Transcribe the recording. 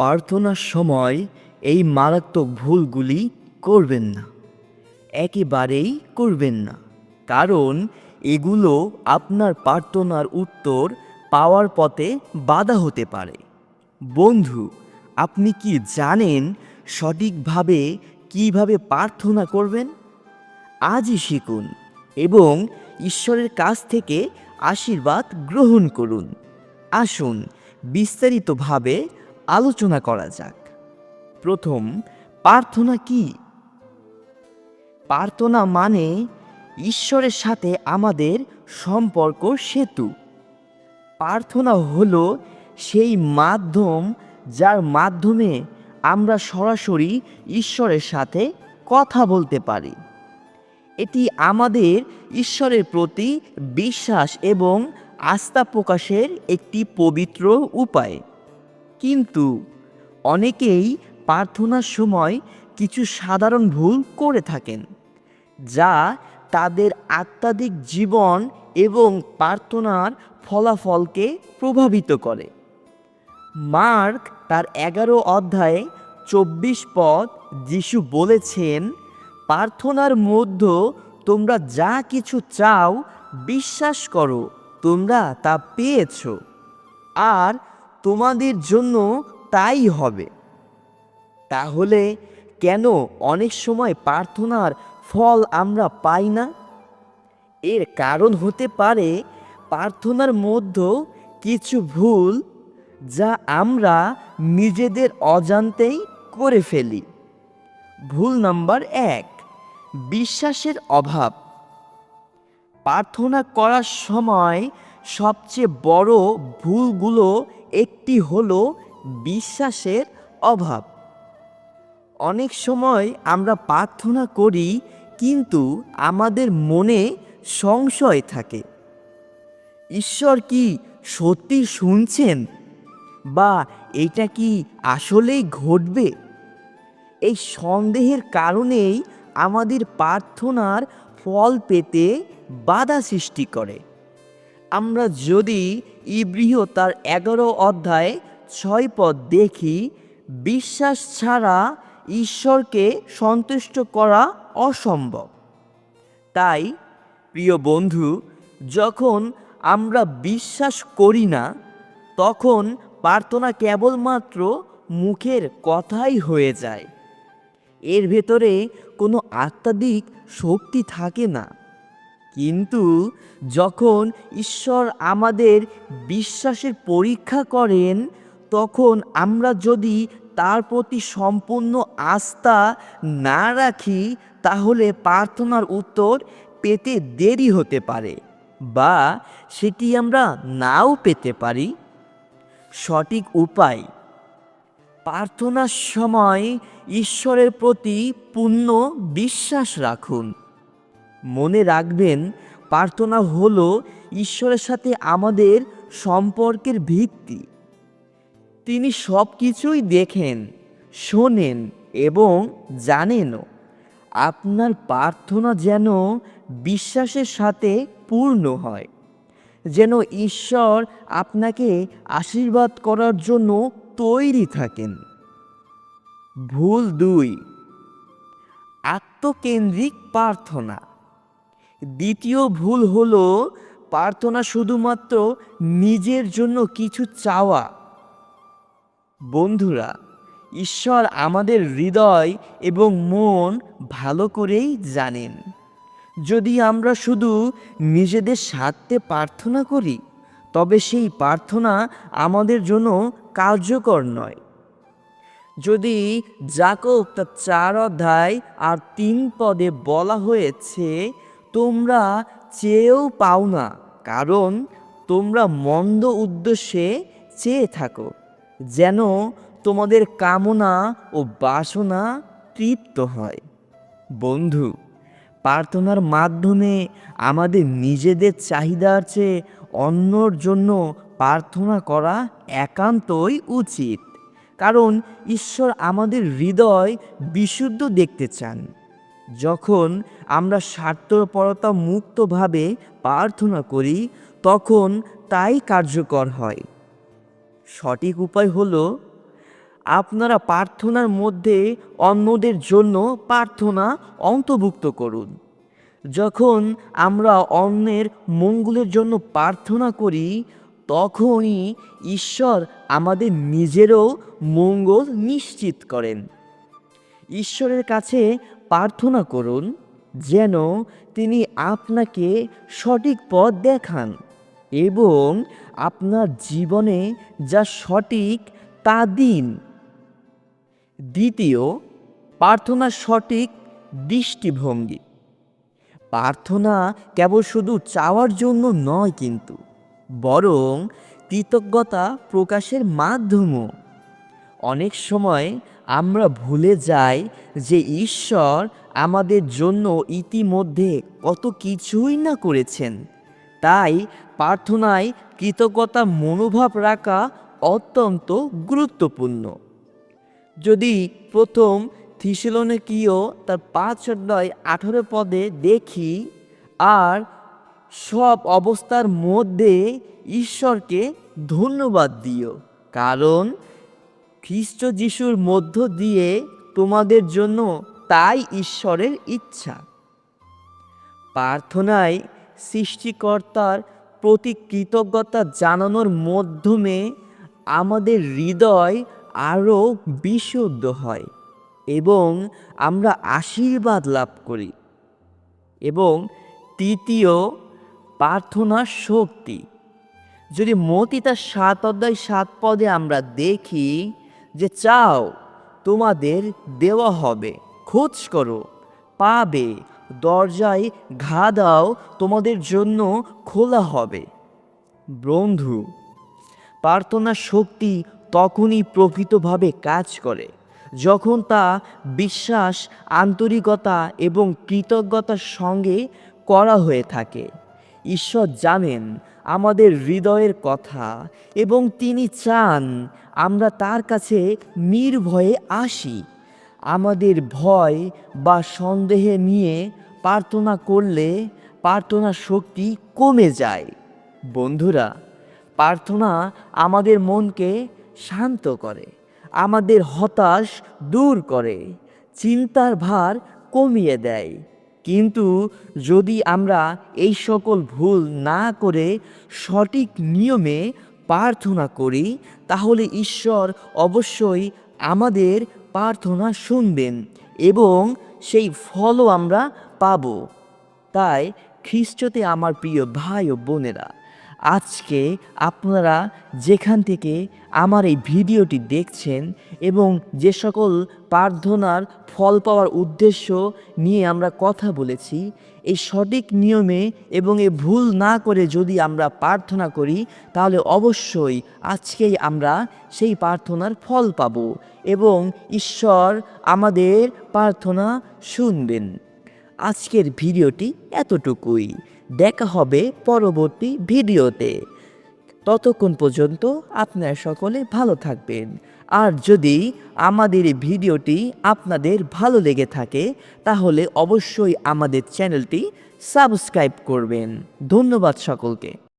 প্রার্থনার সময় এই মারাত্মক ভুলগুলি করবেন না। একেবারেই করবেন না। কারণ এগুলো আপনার প্রার্থনার উত্তর পাওয়ার পথে বাধা হতে পারে। বন্ধু, আপনি কি জানেন সঠিকভাবে কীভাবে প্রার্থনা করবেন? আজই শিখুন এবং ঈশ্বরের কাছ থেকে আশীর্বাদ গ্রহণ করুন। আসুন বিস্তারিতভাবে আলোচনা করা যাক। প্রথম, প্রার্থনা কি? প্রার্থনা মানে ঈশ্বরের সাথে আমাদের সম্পর্ক সেতু। প্রার্থনা হলো সেই মাধ্যম যার মাধ্যমে আমরা সরাসরি ঈশ্বরের সাথে কথা বলতে পারি। এটি আমাদের ঈশ্বরের প্রতি বিশ্বাস এবং আস্থা প্রকাশের একটি পবিত্র উপায়। কিন্তু অনেকেই প্রার্থনার সময় কিছু সাধারণ ভুল করে থাকেন, যা তাদের আত্মাধিক জীবন এবং প্রার্থনার ফলাফলকে প্রভাবিত করে। মার্ক তার এগারো অধ্যায়ে চব্বিশ পদ যিশু বলেছেন, প্রার্থনার মধ্যে তোমরা যা কিছু চাও, বিশ্বাস করো, তোমরা তা পেয়েছ। আর তোমাদের জন্য তাই হবে। তাহলে কেন অনেক সময় প্রার্থনার ফল আমরা পাই না? এর কারণ হতে পারে প্রার্থনার মধ্যে কিছু ভুল যা আমরা নিজেদের অজান্তেই করে ফেলি। ভুল নাম্বার এক, বিশ্বাসের অভাব। প্রার্থনা করার সময় সবচেয়ে বড় ভুলগুলো একটি হলো বিশ্বাসের অভাব। অনেক সময় আমরা প্রার্থনা করি, কিন্তু আমাদের মনে সংশয় থাকে। ঈশ্বর কি সত্যি শুনছেন? বা এটা কি আসলেই ঘটবে? এই সন্দেহের কারণেই আমাদের প্রার্থনার ফল পেতে বাধা সৃষ্টি করে। আমরা যদি ইব্রিহ তার এগারো অধ্যায় ছয় পদ দেখি, বিশ্বাস ছাড়া ঈশ্বরকে সন্তুষ্ট করা অসম্ভব। তাই, প্রিয় বন্ধু, যখন আমরা বিশ্বাস করি না, তখন প্রার্থনা কেবলমাত্র মুখের কথাই হয়ে যায়। এর ভেতরে কোনো আত্মাধিক শক্তি থাকে না। কিন্তু যখন ঈশ্বর আমাদের বিশ্বাসের পরীক্ষা করেন, তখন আমরা যদি তার প্রতি সম্পূর্ণ আস্থা না রাখি, তাহলে প্রার্থনার উত্তর পেতে দেরি হতে পারে বা সেটি আমরা নাও পেতে পারি। সঠিক উপায়, প্রার্থনার সময় ঈশ্বরের প্রতি পূর্ণ বিশ্বাস রাখুন। মনে রাখবেন, প্রার্থনা হলো ঈশ্বরের সাথে আমাদের সম্পর্কের ভিত্তি। তিনি সব কিছুই দেখেন, শোনেন এবং জানেনও। আপনার প্রার্থনা যেন বিশ্বাসের সাথে পূর্ণ হয়, যেন ঈশ্বর আপনাকে আশীর্বাদ করার জন্য তৈরি থাকেন। ভুল দুই, আত্মকেন্দ্রিক প্রার্থনা। দ্বিতীয় ভুল হলো প্রার্থনা শুধুমাত্র নিজের জন্য কিছু চাওয়া। বন্ধুরা, ঈশ্বর আমাদের হৃদয় এবং মন ভালো করেই জানেন। যদি আমরা শুধু নিজেদের স্বার্থে প্রার্থনা করি, তবে সেই প্রার্থনা আমাদের জন্য কার্যকর নয়। যদি জাকব তার চার অধ্যায় আর তিন পদে বলা হয়েছে তোমরা চেয়েও পাও না, কারণ তোমরা মন্দ উদ্দেশ্যে চেয়ে থাকো, যেন তোমাদের কামনা ও বাসনা তৃপ্ত হয়। বন্ধু, প্রার্থনার মাধ্যমে আমাদের নিজেদের চাহিদার চেয়ে অন্যর জন্য প্রার্থনা করা একান্তই উচিত, কারণ ঈশ্বর আমাদের হৃদয় বিশুদ্ধ দেখতে চান। যখন আমরা স্বার্থপরতা মুক্তভাবে প্রার্থনা করি, তখন তাই কার্যকর হয়। সঠিক উপায় হলো, আপনারা প্রার্থনার মধ্যে অন্যদের জন্য প্রার্থনা অন্তর্ভুক্ত করুন। যখন আমরা অন্যের মঙ্গলের জন্য প্রার্থনা করি, তখনই ঈশ্বর আমাদের নিজেরও মঙ্গল নিশ্চিত করেন। ঈশ্বরের কাছে প্রার্থনা করুন যেন তিনি আপনাকে সঠিক পথ দেখান এবং আপনার জীবনে যা সঠিক তা দিন। দ্বিতীয় প্রার্থনার সঠিক দৃষ্টিভঙ্গি। প্রার্থনা কেবল শুধু চাওয়ার জন্য নয় কিন্তু, বরং কৃতজ্ঞতা প্রকাশের মাধ্যমও। অনেক সময় আমরা ভুলে যাই যে ঈশ্বর আমাদের জন্য ইতিমধ্যে কত কিছুই না করেছেন। তাই প্রার্থনায় কৃতজ্ঞতা মনোভাব রাখা অত্যন্ত গুরুত্বপূর্ণ। যদি প্রথম থিসেলনিকীয় তার পাঁচ অধ্যায় আঠেরো পদে দেখি, আর সব অবস্থার মধ্যে ঈশ্বরকে ধন্যবাদ দিও, কারণ খ্রিস্ট যিশুর মধ্য দিয়ে তোমাদের জন্য তাই ঈশ্বরের ইচ্ছা। প্রার্থনায় সৃষ্টিকর্তার প্রতি কৃতজ্ঞতা জানানোর মাধ্যমে আমাদের হৃদয় আরও বিশুদ্ধ হয় এবং আমরা আশীর্বাদ লাভ করি। এবং তৃতীয়, প্রার্থনার শক্তি। যদি মতি তার সাত অধ্যায় সাত পদে আমরা দেখি যে চাও, তোমাদের দেওয়া হবে। খোঁজ করো, পাবে। দরজায় ঘা দাও, তোমাদের জন্য খোলা হবে। বন্ধু, প্রার্থনার শক্তি তখনই প্রকৃতভাবে কাজ করে, যখন তা বিশ্বাস, আন্তরিকতা এবং কৃতজ্ঞতার সঙ্গে করা হয়ে থাকে। ঈশ্বর জানেন আমাদের হৃদয়ের কথা এবং তিনি চান আমরা তার কাছে নির্ভয়ে আসি। আমাদের ভয় বা সন্দেহে নিয়ে প্রার্থনা করলে প্রার্থনার শক্তি কমে যায়। বন্ধুরা, প্রার্থনা আমাদের মনকে শান্ত করে, আমাদের হতাশ দূর করে, চিন্তার ভার কমিয়ে দেয়। কিন্তু যদি আমরা এই সকল ভুল না করে সঠিক নিয়মে প্রার্থনা করি, তাহলে ঈশ্বর অবশ্যই আমাদের প্রার্থনা শুনবেন এবং সেই ফলও আমরা পাব। তাই খ্রিস্টতে আমার প্রিয় ভাই ও বোনেরা আজকে আপনারা যেখান থেকে আমার এই ভিডিওটি দেখছেন এবং যে সকল প্রার্থনার ফল পাওয়ার উদ্দেশ্য নিয়ে আমরা কথা বলেছি, এই সঠিক নিয়মে এবং এ ভুল না করে যদি আমরা প্রার্থনা করি, তাহলে অবশ্যই আজকেই আমরা সেই প্রার্থনার ফল পাব এবং ঈশ্বর আমাদের প্রার্থনা শুনবেন। আজকের ভিডিওটি এতটুকুই। দেখা হবে পরবর্তী ভিডিওতে। ততক্ষণ পর্যন্ত আপনারা সকলে ভালো থাকবেন। আর যদি আমাদের এই ভিডিওটি আপনাদের ভালো লেগে থাকে, তাহলে অবশ্যই আমাদের চ্যানেলটি সাবস্ক্রাইব করবেন। ধন্যবাদ সকলকে।